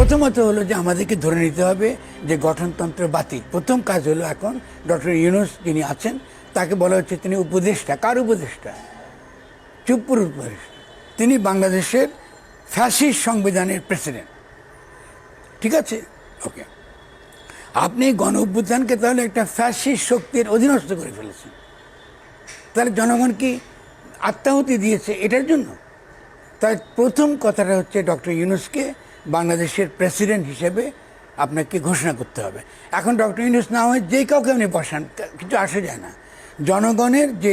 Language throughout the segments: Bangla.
প্রথমত হলো যে আমাদেরকে ধরে নিতে হবে যে গঠনতন্ত্র বাতিল। প্রথম কাজ হলো এখন ডক্টর ইউনুস যিনি আছেন, তাকে বলা হচ্ছে তিনি উপদেষ্টা। কার উপদেষ্টা? চুপ্পুর উপদেষ্টা। তিনি বাংলাদেশের ফ্যাসিস সংবিধানের প্রেসিডেন্ট। ঠিক আছে? ওকে। আপনি গণ অভ্যুত্থানকে তাহলে একটা ফ্যাসিস্ট শক্তির অধীনস্থ করে ফেলেছেন। তাহলে জনগণ কি আত্মাহুতি দিয়েছে এটার জন্য? তাই প্রথম কথাটা হচ্ছে ডক্টর ইউনুসকে বাংলাদেশের প্রেসিডেন্ট হিসেবে আপনাকে ঘোষণা করতে হবে। এখন ডক্টর ইউনুস না হয় যে কাউকে আপনি বসান কিছু আসে যায় না। জনগণের যে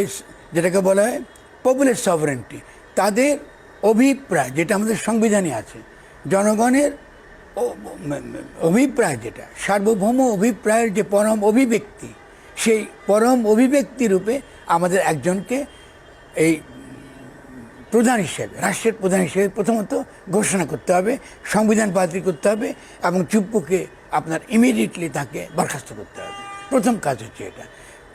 যেটাকে বলা হয় পপুলার সভারেন্টি তাদের অভিপ্রায় যেটা আমাদের সংবিধানে আছে, জনগণের অভিপ্রায় যেটা, সার্বভৌম অভিপ্রায়ের যে পরম অভিব্যক্তি, সেই পরম অভিব্যক্তি রূপে আমাদের একজনকে এই প্রধান হিসেবে, রাষ্ট্রের প্রধান হিসেবে প্রথমত ঘোষণা করতে হবে, সংবিধান বাতিল করতে হবে এবং চুপ্পুকে আপনার ইমিডিয়েটলি তাকে বরখাস্ত করতে হবে। প্রথম কাজ হচ্ছে এটা।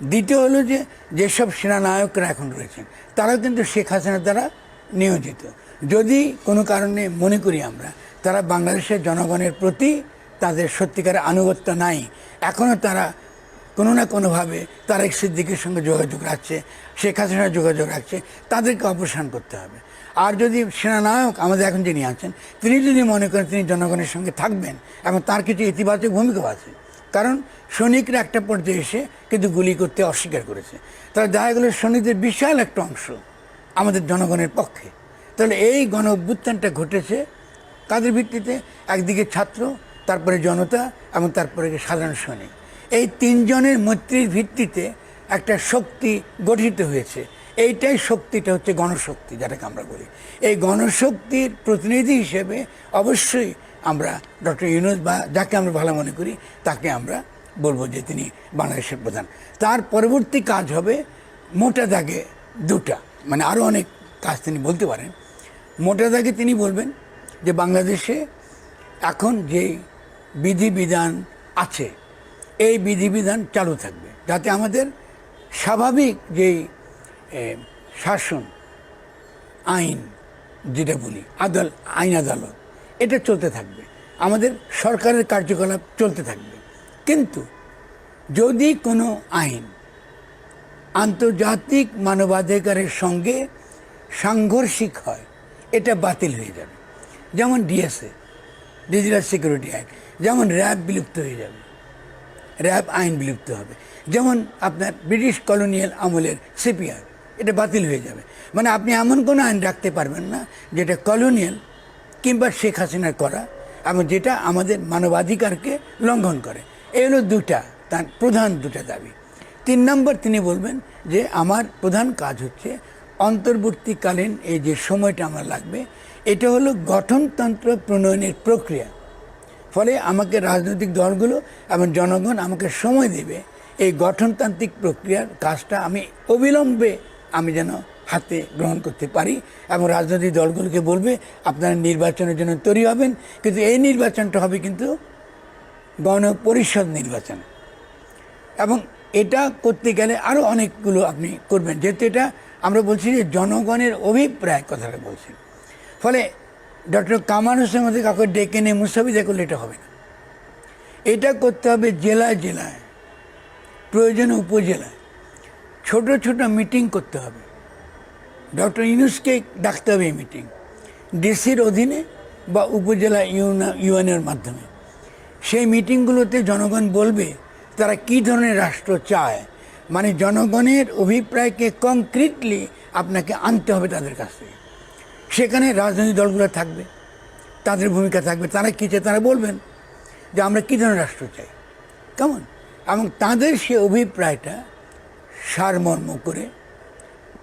দ্বিতীয় হলো যে, যেসব সেনানায়করা এখন রয়েছেন, তারাও কিন্তু শেখ হাসিনার দ্বারা নিয়োজিত। যদি কোনো কারণে মনে করি আমরা, তারা বাংলাদেশের জনগণের প্রতি তাদের সত্যিকারের আনুগত্য নাই এখনও তারা কোনো না কোনোভাবে তারেক সিদ্দিকের সঙ্গে যোগাযোগ রাখছে, শেখ হাসিনার যোগাযোগ রাখছে, তাদেরকে অপসারণ করতে হবে। আর যদি সেনানায়ক আমাদের এখন যিনি আছেন, তিনি যদি মনে করেন তিনি জনগণের সঙ্গে থাকবেন এবং তার কিছু ইতিবাচক ভূমিকাও আছে। কারণ সৈনিকরা একটা পর্যায়ে এসে কিন্তু গুলি করতে অস্বীকার করেছে। তাহলে দেখা গেল সৈনিকদের বিশাল একটা অংশ আমাদের জনগণের পক্ষে। তাহলে এই গণ অভ্যুত্থানটা ঘটেছে কাদের ভিত্তিতে, একদিকে ছাত্র, তারপরে জনতা এবং তারপরে সাধারণ সৈনিক। এই তিনজনের মৈত্রীর ভিত্তিতে একটা শক্তি গঠিত হয়েছে। এইটাই শক্তিটা হচ্ছে গণশক্তি, যেটাকে আমরা বলি। এই গণশক্তির প্রতিনিধি হিসেবে অবশ্যই আমরা ডক্টর ইউনুস বা যাকে আমরা ভালো মনে করি, তাকে আমরা বলব যে তিনি বাংলাদেশের প্রধান। তার পরবর্তী কাজ হবে মোটা দাগে দুটা। মানে আরও অনেক কাজ তিনি বলতে পারেন। মোটা দাগে তিনি বলবেন যে বাংলাদেশে এখন যে বিধিবিধান আছে এই বিধিবিধান চালু থাকবে। যাতে আমাদের স্বাভাবিক যেই শাসন, আইন, যেটা বলি, আদাল, আইন আদালত, এটা চলতে থাকবে। আমাদের সরকারের কার্যকলাপ চলতে থাকবে। কিন্তু যদি কোনো আইন আন্তর্জাতিক মানবাধিকারের সঙ্গে সাংঘর্ষিক হয়, এটা বাতিল হয়ে যাবে। যেমন ডিএসএ, ডিজিটাল সিকিউরিটি অ্যাক্ট, যেমন র্যাব বিলুপ্ত হয়ে যাবে। র্যাব আইন বিলুপ্ত হবে। যেমন আপনার ব্রিটিশ কলোনিয়াল আমলের সিপিআর, এটা বাতিল হয়ে যাবে। মানে আপনি এমন কোনো আইন রাখতে পারবেন না যেটা কলোনিয়াল কিংবা শেখ হাসিনার করা এবং যেটা আমাদের মানবাধিকারকে লঙ্ঘন করে। এই হলো দুটা, তার প্রধান দুটা দাবি। তিন নম্বর তিনি বলবেন যে, আমার প্রধান কাজ হচ্ছে অন্তর্বর্তীকালীন এই যে সময়টা আমার লাগবে, এটা হলো গঠনতন্ত্র প্রণয়নের প্রক্রিয়া। ফলে আমাকে রাজনৈতিক দলগুলো এবং জনগণ আমাকে সময় দেবে। এই গঠনতান্ত্রিক প্রক্রিয়ার কাজটা আমি অবিলম্বে আমি যেন হাতে গ্রহণ করতে পারি এবং রাজনৈতিক দলগুলোকে বলবে, আপনারা নির্বাচনের জন্য তৈরি হবেন। কিন্তু এই নির্বাচনটা হবে কিন্তু গণপরিষদ নির্বাচন। এবং এটা করতে গেলে আরও অনেকগুলো আপনি করবেন। যেহেতু এটা আমরা বলছি যে জনগণের অভিপ্রায় কথাটা বলছি। ফলে ডক্টর কামাল হোসেন মধ্যে কাউকে ডেকে নিয়ে মুসাফিদা করলে এটা হবে না। এটা করতে হবে জেলায় জেলায়, প্রয়োজনে উপজেলায়। ছোট ছোট মিটিং করতে হবে। ডক্টর ইউনুসকে ডাকতে হবে এই মিটিং, ডিসির অধীনে বা উপজেলা ইউনা, ইউএনের মাধ্যমে। সেই মিটিংগুলোতে জনগণ বলবে, তারা কী ধরনের রাষ্ট্র চায়? মানে জনগণের অভিপ্রায়কে কংক্রিটলি আপনাকে আনতে হবে তাদের কাছ থেকে। সেখানে রাজনৈতিক দলগুলো থাকবে, তাদের ভূমিকা থাকবে, তারা কী চায় তারা বলবেন যে আমরা কী ধরনের রাষ্ট্র চাই। কেমন? এবং তাদের সে অভিপ্রায়টা সারমর্ম করে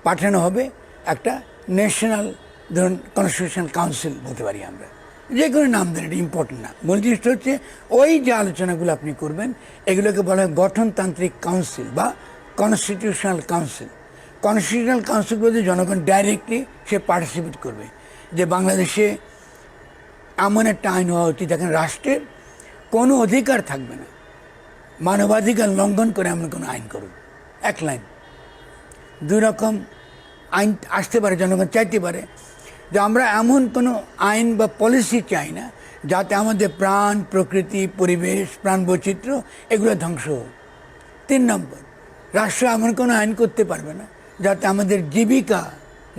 পাঠানো হবে একটা ন্যাশনাল ধরুন কনস্টিটিউশন কাউন্সিল বলতে পারি আমরা। যে কোনো নাম দেন, এটা ইম্পর্টেন্ট না। মূল জিনিসটা হচ্ছে ওই যে আলোচনাগুলো আপনি করবেন, এগুলোকে বলা হয় গঠনতান্ত্রিক কাউন্সিল বা কনস্টিটিউশনাল কাউন্সিল কনস্টিটিউশনাল কাউন্সিল বলতে জনগণ ডাইরেক্টলি সে পার্টিসিপেট করবে। যে বাংলাদেশে এমন একটা আইন হওয়া উচিত এখানে রাষ্ট্রের কোনো অধিকার থাকবে না। মানবাধিকার লঙ্ঘন করে এমন কোনো আইন করুন এক লাইন। দুই রকম আইন আসতে পারে, জনগণ চাইতে পারে, যে আমরা এমন কোনো আইন বা পলিসি চাই না, যাতে আমাদের প্রাণ, প্রকৃতি, পরিবেশ, প্রাণ বৈচিত্র্য এগুলো ধ্বংস হোক। তিন নম্বর, রাষ্ট্র এমন কোনো আইন করতে পারবে না যাতে আমাদের জীবিকা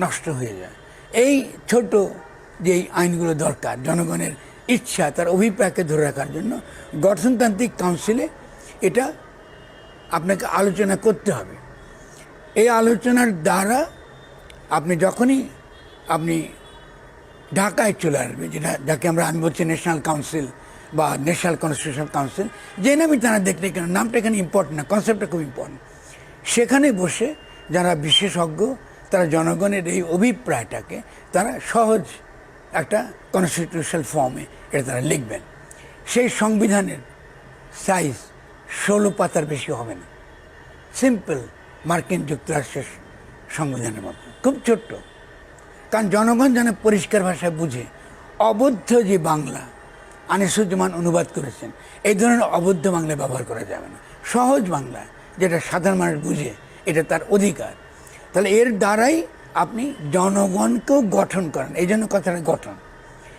নষ্ট হয়ে যায়। এই ছোট যে আইনগুলো দরকার, জনগণের ইচ্ছা, তার অভিপ্রায়কে ধরে রাখার জন্য গঠনতান্ত্রিক কাউন্সিলে এটা আপনাকে আলোচনা করতে হবে। এই আলোচনার দ্বারা আপনি যখনই আপনি ঢাকায় চলে আসবে যেটা যাকে আমরা আমি বলছি ন্যাশনাল কাউন্সিল বা ন্যাশনাল কনস্টিটিউশন কাউন্সিল যে নামই তারা দেখলে কেন, নামটা এখানে ইম্পর্টেন্ট না কনসেপ্টটা খুব ইম্পর্টেন্ট সেখানে বসে যারা বিশেষজ্ঞ, তারা জনগণের এই অভিপ্রায়টাকে তারা সহজ একটা কনস্টিটিউশনাল ফর্মে এটা তারা লিখবেন। সেই সংবিধানের সাইজ ষোলো পাতার বেশি হবে না। সিম্পল মার্কিন যুক্তরাষ্ট্রের সংবিধানের মতো। খুব ছোট্ট। কারণ জনগণ যেন পরিষ্কার ভাষায় বুঝে অবদ্ধ যে বাংলা, আনিসুজ্জামান অনুবাদ করেছেন, এই ধরনের অবদ্ধ বাংলা ব্যবহার করা যাবে না। সহজ বাংলা, যেটা সাধারণ মানুষ বুঝে এটা তার অধিকার। তাহলে এর দ্বারাই আপনি জনগণকেও গঠন করেন। এই জন্য কথাটা গঠন।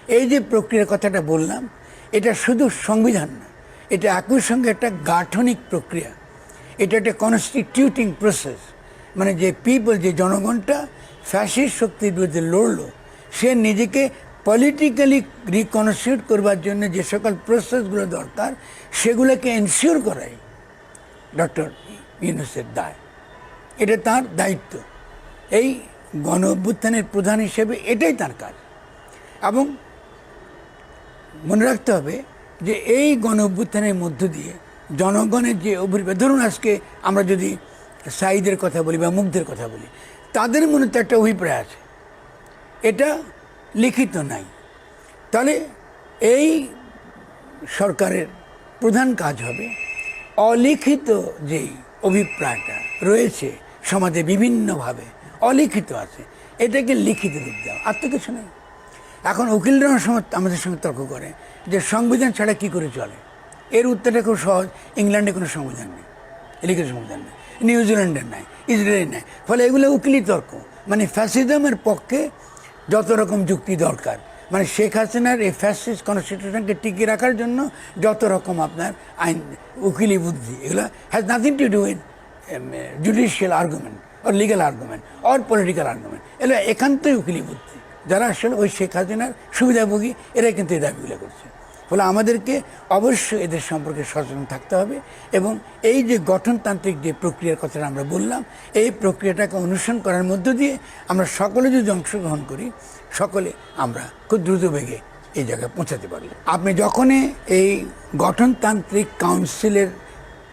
এই যে প্রক্রিয়ার কথাটা বললাম, এটা শুধু সংবিধান না, এটা একই সঙ্গে একটা গাঠনিক প্রক্রিয়া। এটা একটা কনস্টিটিউটিং প্রসেস মানে যে পিপল যে জনগণটা ফ্যাসিস্ট শক্তির বিরুদ্ধে লড়লো, সে নিজেকে পলিটিক্যালি রিকনস্টিটিউট করবার জন্য যে সকল প্রসেসগুলো দরকার, সেগুলোকে এনশিওর করাই। ডক্টর ইউনুসের দায়। এটা তার দায়িত্ব। এই গণ অভ্যুত্থানের প্রধান হিসেবে এটাই তার কাজ। এবং মনে রাখতে হবে যে এই গণ অভ্যুত্থানের মধ্য দিয়ে জনগণের যে অভিপ্রায়, ধরুন আজকে আমরা যদি সাইদের কথা বলি বা মুগ্ধের কথা বলি, তাদের মনে তো একটা অভিপ্রায় আছে। এটা লিখিত নাই। তাহলে এই সরকারের প্রধান কাজ হবে অলিখিত যেই অভিপ্রায়টা রয়েছে, সমাজে বিভিন্নভাবে, অলিখিত আছে। এটাকে লিখিত রূপ দেওয়া আর তো কিছু নেই। এখন উকিলরা সময় আমাদের সঙ্গে তর্ক করে যে সংবিধান ছাড়া কি করে চলে? এর উত্তরটা খুব সহজ, ইংল্যান্ডে কোনো সংবিধান নেই, লিখিত সংবিধান নেই নিউজিল্যান্ডের নাই ইসরায়েলের নাই। ফলে এগুলো উকিলি তর্ক মানে ফ্যাসিজমের পক্ষে যত রকম যুক্তি দরকার মানে শেখ হাসিনার এই ফ্যাসিস কনস্টিটিউশনকে টিকিয়ে রাখার জন্য যত রকম আপনার আইন, উকিলি বুদ্ধি, এগুলো has nothing to do in judicial argument or legal argument or political argument এগুলো একান্তই উকিলি বুদ্ধি। যারা আসলে ওই শেখ হাসিনার সুবিধাভোগী, এরাই কিন্তু এই দাবিগুলো করছে। ফলে আমাদেরকে অবশ্যই এদের সম্পর্কে সচেতন থাকতে হবে এবং এই যে গঠনতান্ত্রিক যে প্রক্রিয়ার কথাটা আমরা বললাম, এই প্রক্রিয়াটাকে অনুসরণ করার মধ্য দিয়ে আমরা সকলে যদি অংশগ্রহণ করি, সকলে আমরা খুব দ্রুত বেগে এই জায়গায় পৌঁছাতে পারি। আপনি যখনই এই গঠনতান্ত্রিক কাউন্সিলের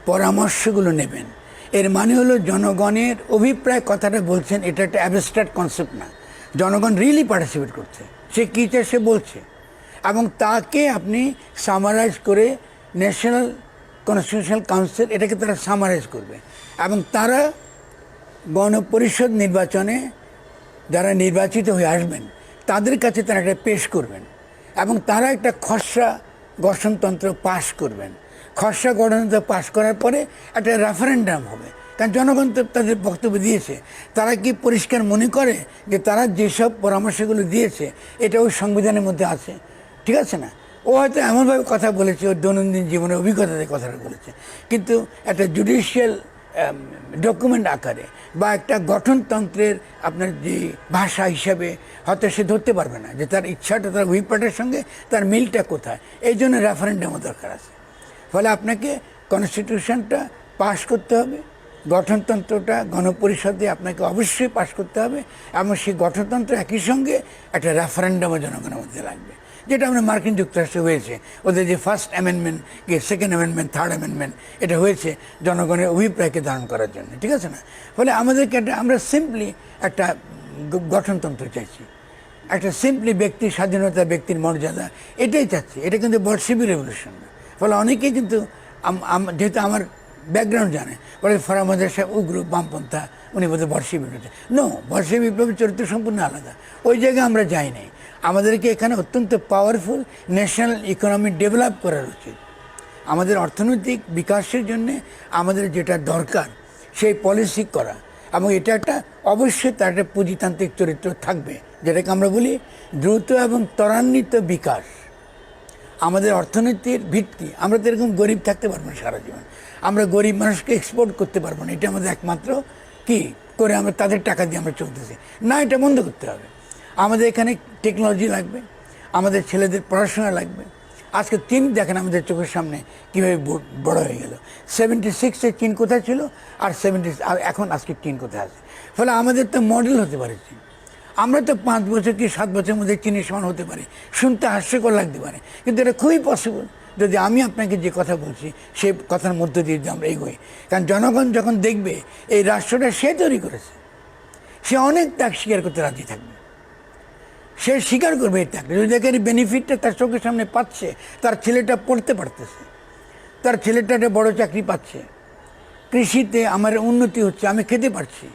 পরামর্শগুলো নেবেন এর মানে হলো জনগণের অভিপ্রায় কথাটা বলছেন, এটা একটা অ্যাবস্ট্রাক্ট কনসেপ্ট না। জনগণ রিয়েলি পার্টিসিপেট করছে, সে কী চায় সে বলছে। এবং তাকে আপনি সামারাইজ করে ন্যাশনাল কনস্টিটিউশনাল কাউন্সিল এটাকে তারা সামারাইজ করবে। এবং তারা গণপরিষদ নির্বাচনে যারা নির্বাচিত হয়ে আসবেন, তাদের কাছে তারা একটা পেশ করবেন। এবং তারা একটা খসড়া গঠনতন্ত্র পাশ করবেন। খসড়া গঠনতন্ত্র পাশ করার পরে একটা রেফারেন্ডাম হবে। কারণ জনগণ তো তাদের বক্তব্য দিয়েছে। তারা কি পরিষ্কার মনে করে যে তারা যেসব পরামর্শগুলো দিয়েছে এটা ওই সংবিধানের মধ্যে আছে? ঠিক আছে না? ও হয়তো এমনভাবে কথা বলেছে ওর দৈনন্দিন জীবনের অভিজ্ঞতাতে কথাটা বলেছে। কিন্তু একটা জুডিশিয়াল ডকুমেন্ট আকারে বা একটা গঠনতন্ত্রের আপনার যে ভাষা হিসাবে হয়তো সে ধরতে পারবে না যে তার ইচ্ছাটা, তার অভিপ্রায়টার সঙ্গে তার মিলটা কোথায়? এই জন্য রেফারেন্ডামও দরকার আছে। ফলে আপনাকে কনস্টিটিউশনটা পাশ করতে হবে, গঠনতন্ত্রটা গণপরিষদে আপনাকে অবশ্যই পাশ করতে হবে, এবং সেই গঠনতন্ত্র একই সঙ্গে একটা রেফারেন্ডামও জনগণের মধ্যে লাগবে, যেটা আমরা মার্কিন যুক্তরাষ্ট্রে হয়েছে। ওদের যে ফার্স্ট অ্যামেন্ডমেন্ট কি সেকেন্ড অ্যামেন্ডমেন্ট থার্ড অ্যামেন্ডমেন্ট এটা হয়েছে জনগণের অভিপ্রায়কে ধারণ করার জন্য, ঠিক আছে না? ফলে আমাদেরকে একটা, আমরা সিম্পলি একটা গঠনতন্ত্র চাইছি। একটা সিম্পলি ব্যক্তির স্বাধীনতা ব্যক্তির মর্যাদা, এটাই চাচ্ছি। এটা কিন্তু বর্ষিবি রেভলিউশন না। ফলে অনেকেই কিন্তু যেহেতু আমার ব্যাকগ্রাউন্ড জানে বলে ফরামাদের সাহেব উগ্র বামপন্থা, উনি বোধহয় বর্ষী বিপ্লবী। নো বর্ষী বিপ্লবের চরিত্র সম্পূর্ণ আলাদা। ওই জায়গায় আমরা যাই নাই। আমাদেরকে এখানে অত্যন্ত পাওয়ারফুল ন্যাশনাল ইকোনমি ডেভেলপ করার উচিত। আমাদের অর্থনৈতিক বিকাশের জন্যে আমাদের যেটা দরকার, সেই পলিসি করা। এবং এটা একটা অবশ্যই তার একটা পুঁজিতান্ত্রিক চরিত্র থাকবে, যেটাকে আমরা বলি দ্রুত এবং ত্বরান্বিত বিকাশ। আমাদের অর্থনীতির ভিত্তি, আমরা তো এরকম গরিব থাকতে পারব না সারা জীবন। আমরা গরিব মানুষকে এক্সপোর্ট করতে পারব না, এটা আমাদের একমাত্র কি? করে আমরা তাদের টাকা দিয়ে আমরা চলতেছি। না, এটা বন্ধ করতে হবে। আমাদের এখানে টেকনোলজি লাগবে, আমাদের ছেলেদের পড়াশোনা লাগবে। আজকে চীন দেখেন আমাদের চোখের সামনে কীভাবে বড় হয়ে গেল। সেভেন্টি সিক্সে চীন কোথায় ছিল? আর সেভেন্টি এখন আজকে চীন কোথায় আছে? ফলে আমাদের তো মডেল হতে পারে চীন আমরা তো পাঁচ বছর কি সাত বছরের মধ্যে চিনি সমান হতে পারে? শুনতে হাস্যকর লাগতে পারে। কিন্তু এটা খুবই পসিবল যদি আমি আপনাকে যে কথা বলছি সেই কথার মধ্য দিয়ে আমরা এগোই। কারণ জনগণ যখন দেখবে, এই রাষ্ট্রটা সে তৈরি করেছে, সে অনেক ত্যাগ স্বীকার করতে রাজি থাকবে। সে স্বীকার করবে এই ত্যাগটা। যদি দেখে বেনিফিটটা তার চোখের সামনে পাচ্ছে, তার ছেলেটা পড়তে পারতেছে, তার ছেলেটা একটা বড় চাকরি পাচ্ছে, কৃষিতে আমার উন্নতি হচ্ছে, আমি খেতে পারছি,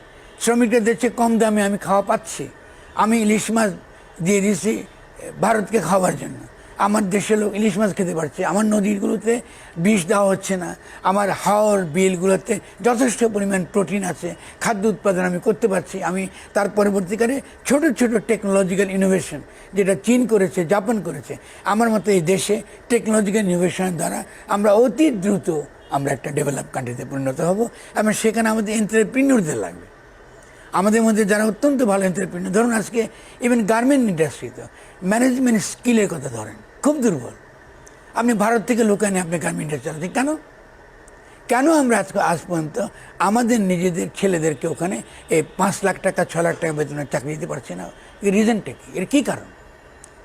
শ্রমিকদের দেশে কম দামে আমি খাওয়া পাচ্ছি আমি ইলিশ মাছ দিয়ে দিয়েছি ভারতকে খাওয়ার জন্য। আমার দেশের লোক ইলিশ মাছ খেতে পারছে। আমার নদীগুলোতে বিষ দেওয়া হচ্ছে না। আমার হাওর বিলগুলোতে যথেষ্ট পরিমাণ প্রোটিন আছে। খাদ্য উৎপাদন আমি করতে পারছি। আমি তার পরবর্তীকালে ছোট ছোট টেকনোলজিক্যাল ইনোভেশন যেটা চীন করেছে, জাপান করেছে, আমার মতে এই দেশে টেকনোলজিক্যাল ইনোভেশনের দ্বারা আমরা অতি দ্রুত আমরা একটা ডেভেলপ কান্ট্রিতে পরিণত হব এবং সেখানে আমাদের এন্টারপ্রিনিয়রদের লাগবে। আমাদের মধ্যে যারা অত্যন্ত ভালো এন্টারপ্রিনিয়র ধরুন আজকে ইভেন গার্মেন্ট ইন্ডাস্ট্রিতে ম্যানেজমেন্ট স্কিলের কথা ধরেন, খুব দুর্বল। আপনি ভারত থেকে লোক এনে আপনি গার্মেন্ট ইন্ডাস্ট্রি কেন? কেন আমরা আজকে আজ পর্যন্ত আমাদের নিজেদের ছেলেদেরকে ওখানে এই পাঁচ লাখ টাকা, ছ লাখ টাকা বেতনের চাকরি দিতে পারছি না? এর রিজনটা কি? এর কী কারণ?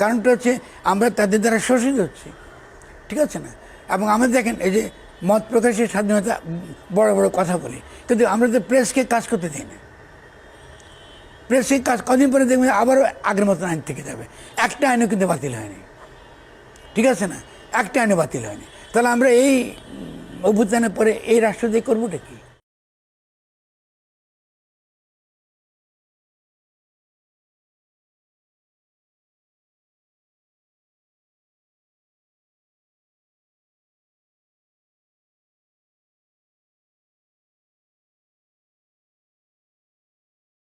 কারণটা হচ্ছে আমরা তাদের দ্বারা শোষিত হচ্ছি। ঠিক আছে না? এবং আমরা দেখেন, এই যে মত প্রকাশের স্বাধীনতা বড় বড় কথা বলি, কিন্তু আমরা তো প্রেসকে কাজ করতে দিই না। প্রেসকে কাজ কদিন পরে দেখবেন আবারও আগের মতন আইন থেকে যাবে। একটা আইনও কিন্তু বাতিল হয়নি। ঠিক আছে না? একটা আইনও বাতিল হয়নি। তাহলে আমরা এই অভ্যুত্থানের পরে এই রাষ্ট্র দিয়ে করবোটা কি?